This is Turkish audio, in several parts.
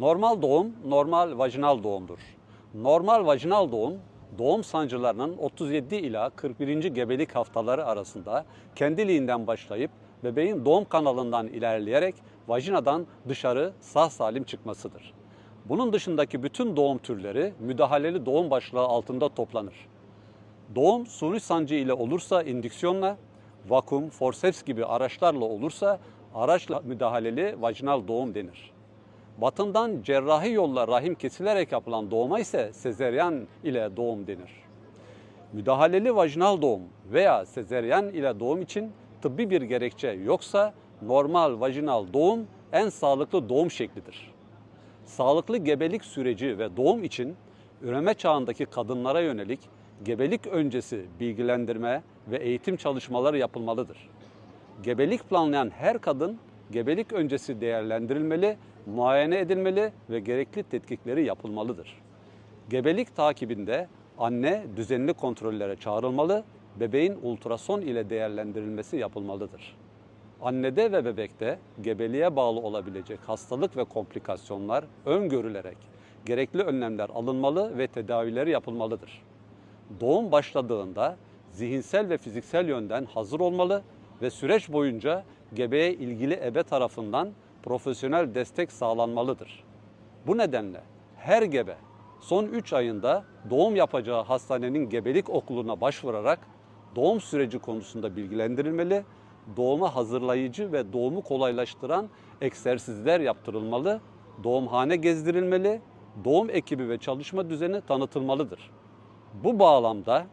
Normal doğum, normal vajinal doğumdur. Normal vajinal doğum, doğum sancılarının 37 ila 41. gebelik haftaları arasında kendiliğinden başlayıp bebeğin doğum kanalından ilerleyerek vajinadan dışarı sağ salim çıkmasıdır. Bunun dışındaki bütün doğum türleri müdahaleli doğum başlığı altında toplanır. Doğum suni sancı ile olursa indüksiyonla, vakum, forceps gibi araçlarla olursa araçla müdahaleli vajinal doğum denir. Batından cerrahi yolla rahim kesilerek yapılan doğuma ise sezeryan ile doğum denir. Müdahaleli vajinal doğum veya sezeryan ile doğum için tıbbi bir gerekçe yoksa normal vajinal doğum en sağlıklı doğum şeklidir. Sağlıklı gebelik süreci ve doğum için üreme çağındaki kadınlara yönelik gebelik öncesi bilgilendirme ve eğitim çalışmaları yapılmalıdır. Gebelik planlayan her kadın gebelik öncesi değerlendirilmeli, muayene edilmeli ve gerekli tetkikleri yapılmalıdır. Gebelik takibinde anne düzenli kontrollere çağrılmalı, bebeğin ultrason ile değerlendirilmesi yapılmalıdır. Annede ve bebekte gebeliğe bağlı olabilecek hastalık ve komplikasyonlar öngörülerek gerekli önlemler alınmalı ve tedavileri yapılmalıdır. Doğum başladığında zihinsel ve fiziksel yönden hazır olmalı ve süreç boyunca gebeye ilgili ebe tarafından profesyonel destek sağlanmalıdır. Bu nedenle her gebe son 3 ayında doğum yapacağı hastanenin gebelik okuluna başvurarak doğum süreci konusunda bilgilendirilmeli, doğuma hazırlayıcı ve doğumu kolaylaştıran egzersizler yaptırılmalı, doğumhane gezdirilmeli, doğum ekibi ve çalışma düzeni tanıtılmalıdır. Bu bağlamda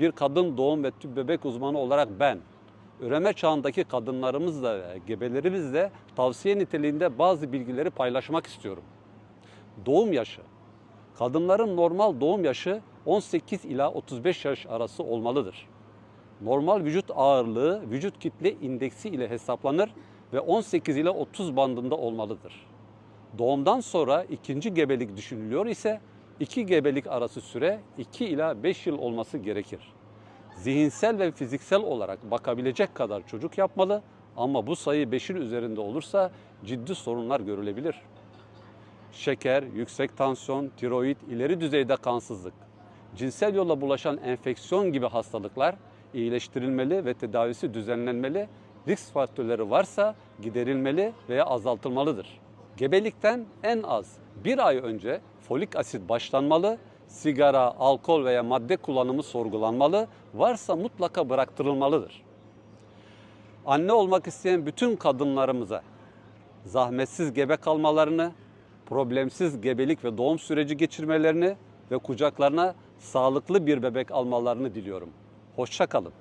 bir kadın doğum ve tüp bebek uzmanı olarak ben üreme çağındaki kadınlarımızla ve gebelerimizle tavsiye niteliğinde bazı bilgileri paylaşmak istiyorum. Doğum yaşı. Kadınların normal doğum yaşı 18 ila 35 yaş arası olmalıdır. Normal vücut ağırlığı vücut kitle indeksi ile hesaplanır ve 18 ile 30 bandında olmalıdır. Doğumdan sonra ikinci gebelik düşünülüyor ise iki gebelik arası süre 2 ila 5 yıl olması gerekir. Zihinsel ve fiziksel olarak bakabilecek kadar çocuk yapmalı ama bu sayı 5'in üzerinde olursa ciddi sorunlar görülebilir. Şeker, yüksek tansiyon, tiroid, ileri düzeyde kansızlık, cinsel yolla bulaşan enfeksiyon gibi hastalıklar iyileştirilmeli ve tedavisi düzenlenmeli, risk faktörleri varsa giderilmeli veya azaltılmalıdır. Gebelikten en az bir ay önce folik asit başlanmalı, sigara, alkol veya madde kullanımı sorgulanmalı, varsa mutlaka bıraktırılmalıdır. Anne olmak isteyen bütün kadınlarımıza zahmetsiz gebe kalmalarını, problemsiz gebelik ve doğum süreci geçirmelerini ve kucaklarına sağlıklı bir bebek almalarını diliyorum. Hoşça kalın.